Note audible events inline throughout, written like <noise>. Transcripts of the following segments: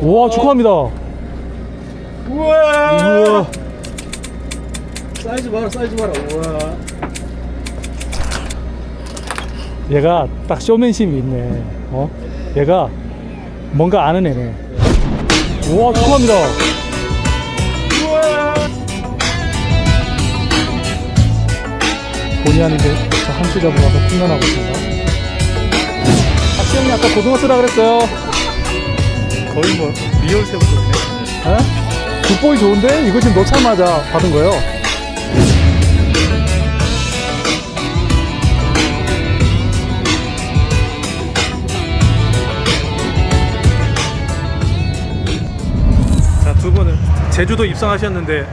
우와 축하합니다. 우와. 우와. 사이즈 봐라, 사이즈 봐라. 우와. 얘가 딱 쇼맨십이 있네. 어? 얘가 뭔가 아는 애네. 우와 축하합니다. 우와. 본의 아니게 저 한치 잡으러 가서 튕겨나고 있습니다. 박시 형님 아까 고등어 쓰라 그랬어요. 거의 뭐 리얼 새우젓이네. 에? 굿보이 좋은데? 이거 지금 넣자마자 받은 거예요. 자, 두 분은 제주도 입성하셨는데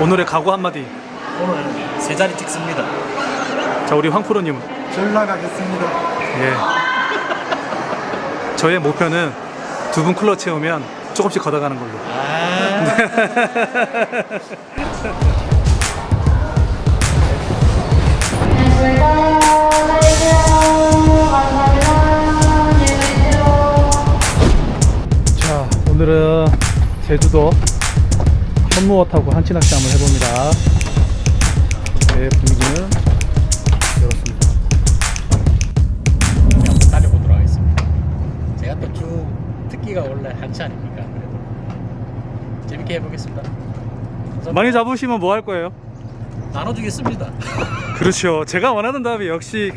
오늘의 각오 한마디. 오늘 세 자리 찍습니다. 자, 우리 황프로님은 전라 가겠습니다. 예. 저의 목표는 두 분 쿨러 채우면 조금씩 걷어가는 걸로. <laughs> 자, 오늘은 제주도 현무어 타고 한치 낚시 한번 해봅니다. 네, 분위기 특기가 원래 한치 아닙니까? 그래도 재밌게 해보겠습니다. 많이 잡으시면 뭐 할 거예요? 나눠주겠습니다. <laughs> 그렇죠. 제가 원하는 답이 역시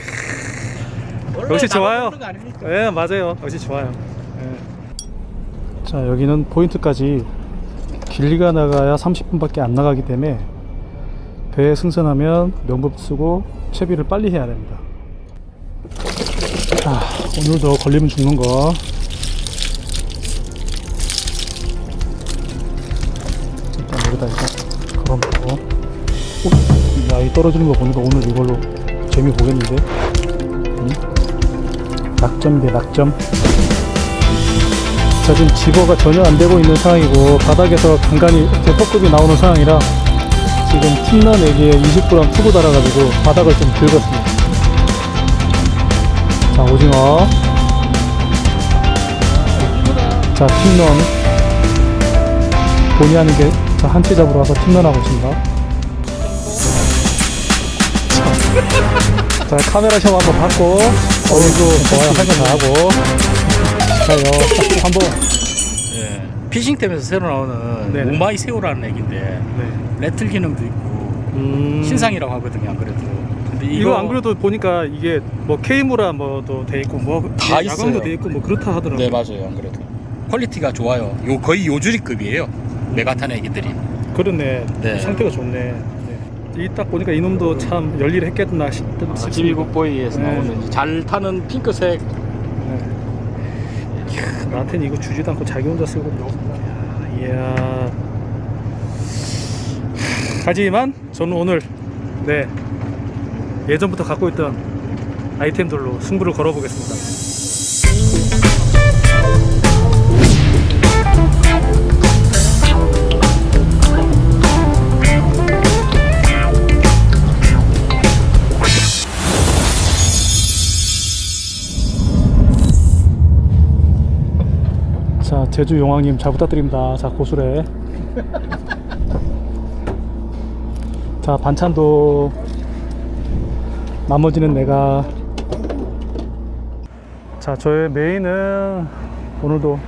역시 좋아요. 예 맞아요. 역시 좋아요. 예. 자, 여기는 포인트까지 길이가 나가야 30분밖에 안 나가기 때문에 배에 승선하면 명급 쓰고 채비를 빨리 해야 됩니다. 자, 오늘도 걸리면 죽는 거. 여기다 일단 걸어놓고. 어? 야, 이 떨어지는 거 보니까 오늘 이걸로 재미 보겠는데? 응? 낙점대 낙점. 자 지금 집어가 전혀 안 되고 있는 상황이고 바닥에서 간간히 대포급이 나오는 상황이라 지금 팀런 에게 20g 투고 달아가지고 바닥을 좀 긁었습니다 자 오징어 자 팀런 본의 아니게 자 한치 잡으러 와서 팀런 하고 있습니다 자, 자 카메라 샵 한번 받고 어이구 좋아요 할거다 하고 자 요 한 번 예. 피싱템에서 새로 나오는 네네. 오마이 새우라는 액인데 네. 레틀 기능도 있고 음. 신상이라고 하거든요. 안 그래도. 근데 이거, 이거, 안 그래도 보니까 이게 뭐 K무라 뭐도 돼 있고 뭐다 야광도 있어요. 돼 있고 뭐 그렇다 하더라고요. 네 맞아요. 안 그래도 퀄리티가 좋아요. 요 거의 요주리급이에요. 메가탄 애기들이. 그렇네. 네. 상태가 좋네. 네. 이딱 보니까 이놈도 참 열일했겠나 싶습니다. 지비국보이에서 네. 나오는 잘 타는 핑크색 네. 이야, 나한테는 이거 주지도 않고 자기 혼자 쓰고 이야 하지만 저는 오늘 네 예전부터 갖고 있던 아이템들로 승부를 걸어보겠습니다 제주 용왕님 잘 부탁드립니다. 자 고수래. 자 반찬도 나머지는 내가. 자 저의 메인은 오늘도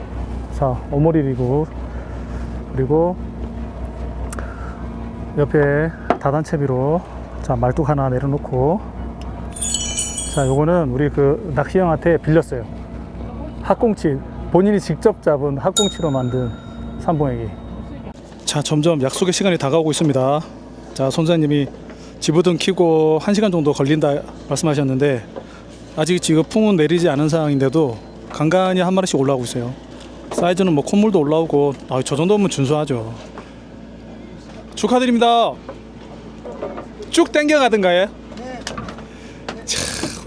자 오모릴이고 그리고 옆에 다단채비로 자 말뚝 하나 내려놓고. 자 요거는 우리 그 낚시 형한테 빌렸어요. 학꽁치 본인이 직접 잡은 학꽁치로 만든 삼봉액이. 자 점점 약속의 시간이 다가오고 있습니다. 자 손사님이 지부등 키고 1시간 정도 걸린다 말씀하셨는데 아직 지금 풍은 내리지 않은 상황인데도 간간히 한 마리씩 올라오고 있어요. 사이즈는 뭐 콧물도 올라오고 아, 저 정도면 준수하죠. 축하드립니다. 쭉 땡겨가든가요?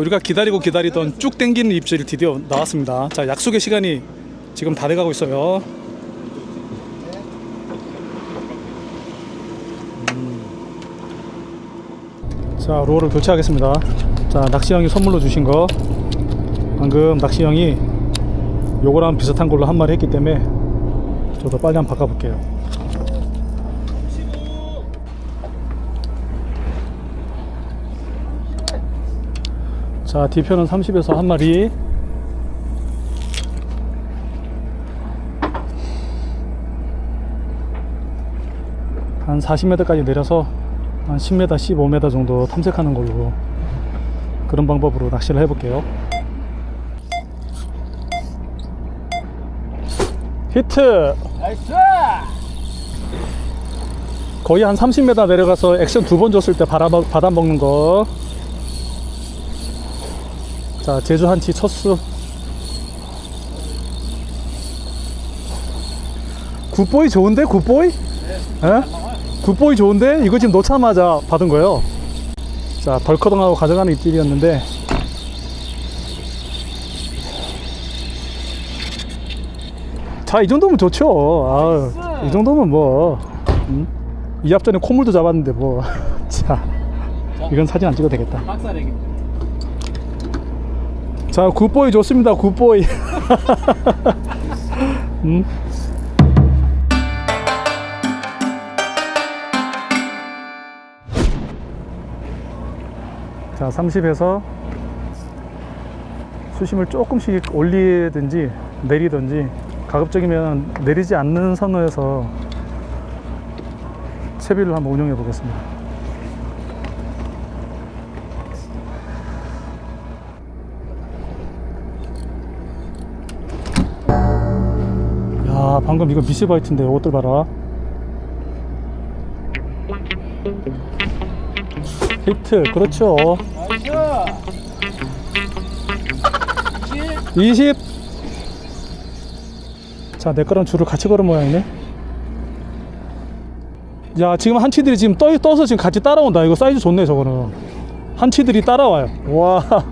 우리가 기다리고 기다리던 쭉 땡기는 입질이 드디어 나왔습니다. 자, 약속의 시간이 지금 다 돼가고 있어요. 음. 자, 로어를 교체하겠습니다. 자, 낚시형이 선물로 주신 거. 방금 낚시형이 요거랑 비슷한 걸로 한 마리 했기 때문에 저도 빨리 한번 바꿔볼게요. 자, 뒤편은 30에서 한 마리. 한 40m까지 내려서 한 10m, 15m 정도 탐색하는 걸로 그런 방법으로 낚시를 해볼게요. 히트! 나이스! 거의 한 30m 내려가서 액션 두 번 줬을 때 받아, 받아 먹는 거. 자, 제주 한치 첫수. 굿보이 좋은데? 굿보이? 예? 굿보이 좋은데? 이거 지금 놓자마자 받은 거예요. 자, 덜커덩하고 가져가는 입질이었는데. 자, 이 정도면 좋죠. 아유, 이 정도면 뭐. 음? 이 앞전에 콧물도 잡았는데 뭐. <laughs> 자, 이건 사진 안 찍어도 되겠다. 박사래기. 자, 굿보이 좋습니다. 굿보이. <laughs> 음? 자, 30에서 수심을 조금씩 올리든지 내리든지 가급적이면 내리지 않는 선호에서 채비를 한번 운영해 보겠습니다. 야 방금 이거 미스바이트인데 이것들 봐라 히트 그렇죠 나이스! 20 자, 내 거랑 줄을 같이 걸은 모양이네. 야, 지금 한치들이 지금 떠, 떠서 지금 같이 따라온다. 이거 사이즈 좋네, 저거는. 한치들이 따라와요. 와. <laughs>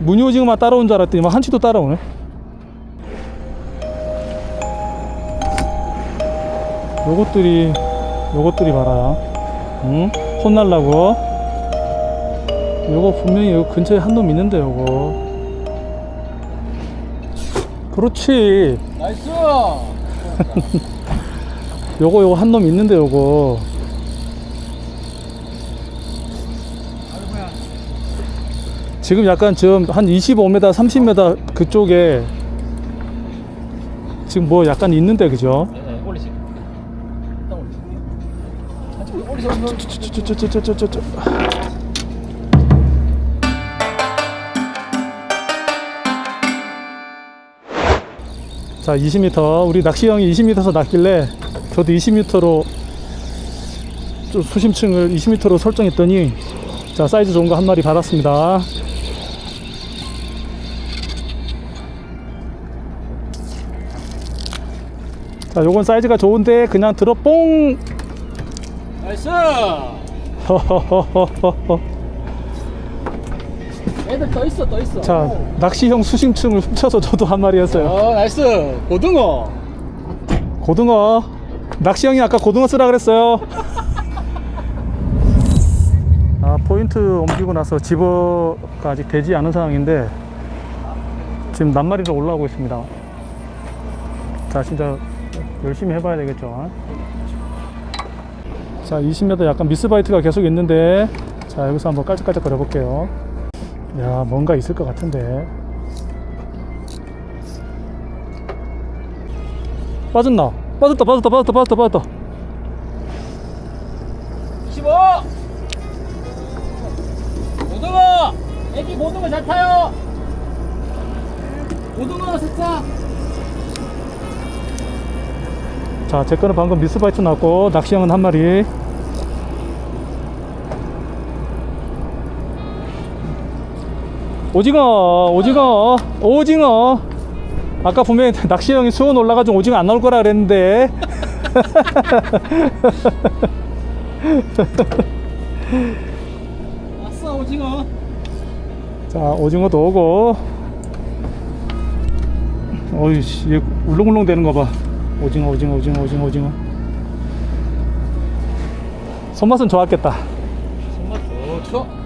무늬오징어만 따라온 줄 알았더니 막 한치도 따라오네. 요것들이, 요것들이 봐라. 응? 혼날라고. 요거 분명히 여기 근처에 한 놈 있는데, 요거. 그렇지. 나이스! <laughs> 요거 요거 한 놈 있는데 요거. 지금 약간 지금 한 25m 30m 그쪽에 지금 뭐 약간 있는데 그죠? 네, 네, 올리시. 일단 올리시. 한쪽 올리시, 올리시. 쩌쩌쩌쩌쩌쩌 자 20m 우리 낚시형이 20m에서 낚길래 저도 20m로 좀 수심층을 20m로 설정했더니 자 사이즈 좋은 거 한 마리 받았습니다. 자 요건 사이즈가 좋은데 그냥 들어 뽕 나이스! 허허허허허. <laughs> 애들 떠 있어, 떠 있어. 자, 오. 낚시형 수심층을 훔쳐서 저도 한 마리 했어요. 어, 나이스! 고등어! 고등어. 낚시형이 아까 고등어 쓰라 그랬어요. <laughs> 아, 포인트 옮기고 나서 집어가 아직 되지 않은 상황인데 지금 낱마리로 올라오고 있습니다. 자, 진짜 열심히 해봐야 되겠죠. 자, 20m 약간 미스바이트가 계속 있는데 자, 여기서 한번 깔짝깔짝 거려 볼게요. 야, 뭔가 있을 것 같은데. 빠졌나? 빠졌다, 빠졌다, 빠졌다, 빠졌다, 빠졌다. 25! 고등어! 애기 고등어 잘 타요! 고등어 세차! 자, 제 거는 방금 미스바이트 났고, 낚시형은 한 마리. 오징어, 오징어, 오징어. 아까 분명히 <laughs> 낚시 형이 수온 올라가지고 오징어 안 나올 거라 그랬는데. <laughs> 아싸, 오징어! 자, 오징어도 오고. 어이씨, 얘 울렁울렁 되는 거 봐. 오징어, 오징어, 오징어, 오징어, 오징어. 손맛은 좋았겠다. 손맛 좋죠?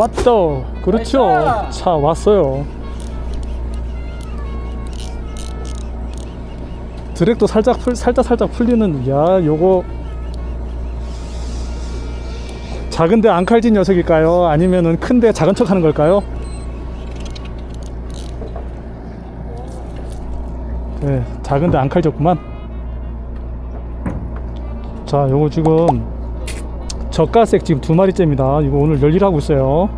왔다. 그렇죠. 나이스! 차 왔어요. 드랙도 살짝 풀, 살짝 살짝 풀리는 야 요거 작은데 안 칼진 녀석일까요? 아니면은 큰데 작은 척 하는 걸까요? 네, 작은데 안 칼졌구만. 자, 요거 지금 젓가색 지금 두 마리째입니다. 이거 오늘 열일하고 있어요.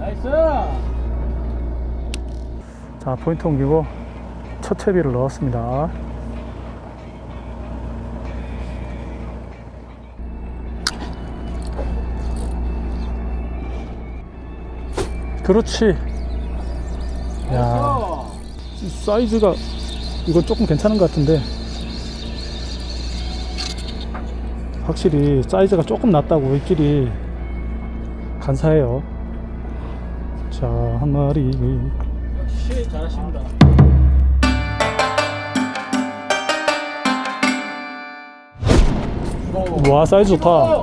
나이스 자, 포인트 옮기고 첫 채비를 넣었습니다. 그렇지. 야, 이 사이즈가 이건 조금 괜찮은 것 같은데 확실히 사이즈가 조금 낮다고 일끼리 간사해요. 자, 한 마리. 역시 잘하십니다 와 사이즈 좋다.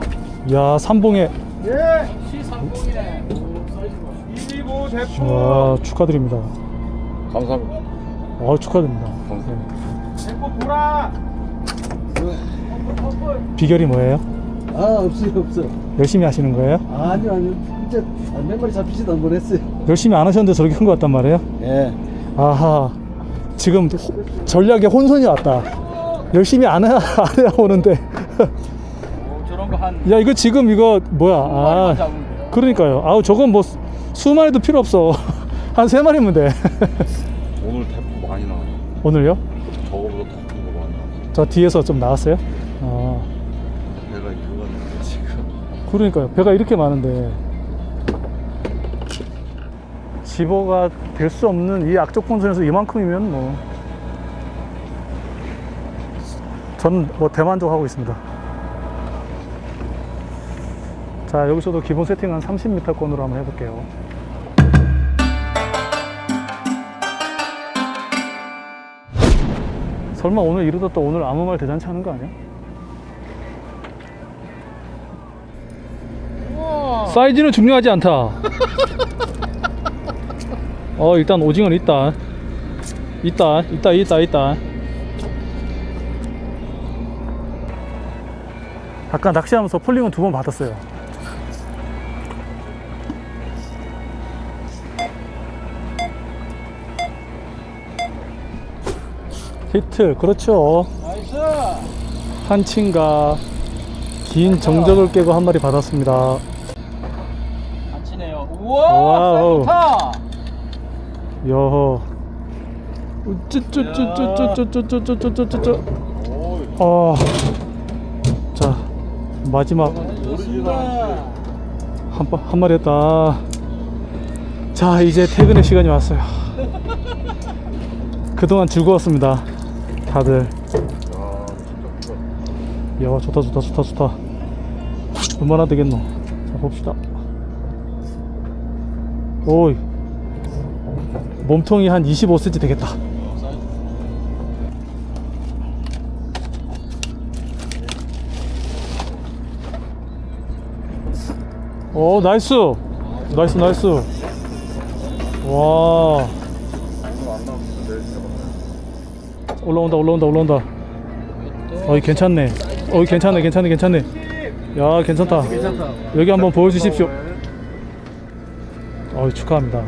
야 삼봉에. 역시 상공이네 와 축하드립니다. 감사합니다. 아 축하드립니다. 네. 비결이 뭐예요? 아 없어요 없어 열심히 하시는 거예요? 아니요 아니요 진짜 몇 마리 잡히지도 않고 했어요 열심히 안 하셨는데 저렇게 큰것 같단 말이에요? 예 아하 지금 호- 전략에 혼선이 왔다 열심히 안 해야, 안 해야 오는데 오, 저런 거한 야 이거 지금 이거 뭐야 아 그러니까요 아우 저건 뭐 수- 수마리도 필요 없어 <laughs> 한 세 마리면 돼 오늘 대포 많이 나와요. 오늘요? 저거보다 더 큰거 많이 나와요. 저 뒤에서 좀 나왔어요? 아 배가 그거는 지금. 그러니까요. 배가 이렇게 많은데 집어가 될 수 없는 이 악적 본선에서 이만큼이면 뭐 저는 뭐 대만족하고 있습니다. 자 여기서도 기본 세팅 한 30m권으로 한번 해볼게요. 설마 오늘 이러다 또 오늘 아무 말 대잔치 하는 거 아니야? 사이즈는 중요하지 않다. 어 일단 오징어는 있다. 있다, 있다, 있다, 있다. 아까 낚시하면서 폴링은 두 번 받았어요. 히트, 그렇죠. 나이스 한친가 긴 정적을 깨고 한 마리 받았습니다. 와우. 좋다 여호. 쭈쭈쭈쭈쭈쭈쭈쭈쭈쭈쭈쭈. 오, 어. 자 마지막 한, 바- 한 마리 했다. 자 이제 퇴근의 시간이 왔어요. <laughs> 그동안 즐거웠습니다. 다들. 야. 야 좋다 좋다 좋다 좋다. 얼마나 되겠노? 자 봅시다. 오이. 몸통이 한 25cm 되겠다. 오 나이스. 나이스 나이스. 와. 올라온다 올라온다 올라온다. 어이 괜찮네. 어이 괜찮네 괜찮네 괜찮네. 야 괜찮다. 여기 한번 보여주십시오 어이 축하합니다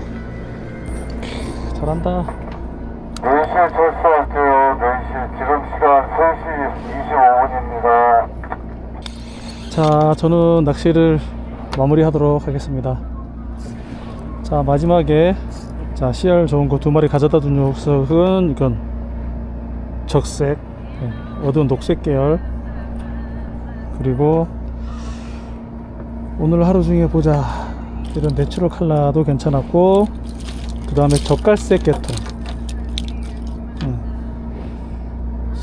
잘한다 4시에 철수할게요. 4시. 지금 시간 3시 25분입니다. 자, 저는 낚시를 마무리하도록 하겠습니다. 자, 마지막에 자 씨알 좋은 거 두 마리 가져다 둔 녀석은 이건 적색, 네, 어두운 녹색 계열. 그리고 오늘 하루 중에 보자 이런 내추럴 컬러도 괜찮았고 그 다음에 젓갈색 계통. 음.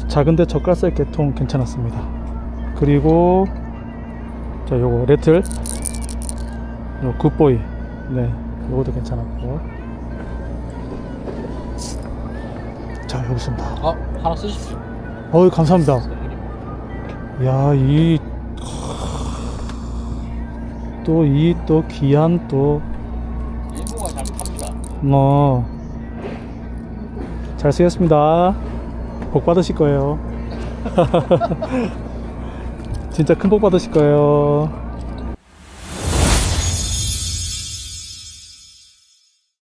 작은데 젓갈색 계통 괜찮았습니다. 그리고 자 요거 레틀. 요 굿보이. 네 요것도 괜찮았고. 자 여기 있습니다. 아 하나 쓰십시오. 어이 감사합니다. 야이 또 이 또 귀한 또 일부가 잘 갑니다. 뭐. 잘 쓰겠습니다. 복 받으실 거예요. <laughs> 진짜 큰 복 받으실 거예요.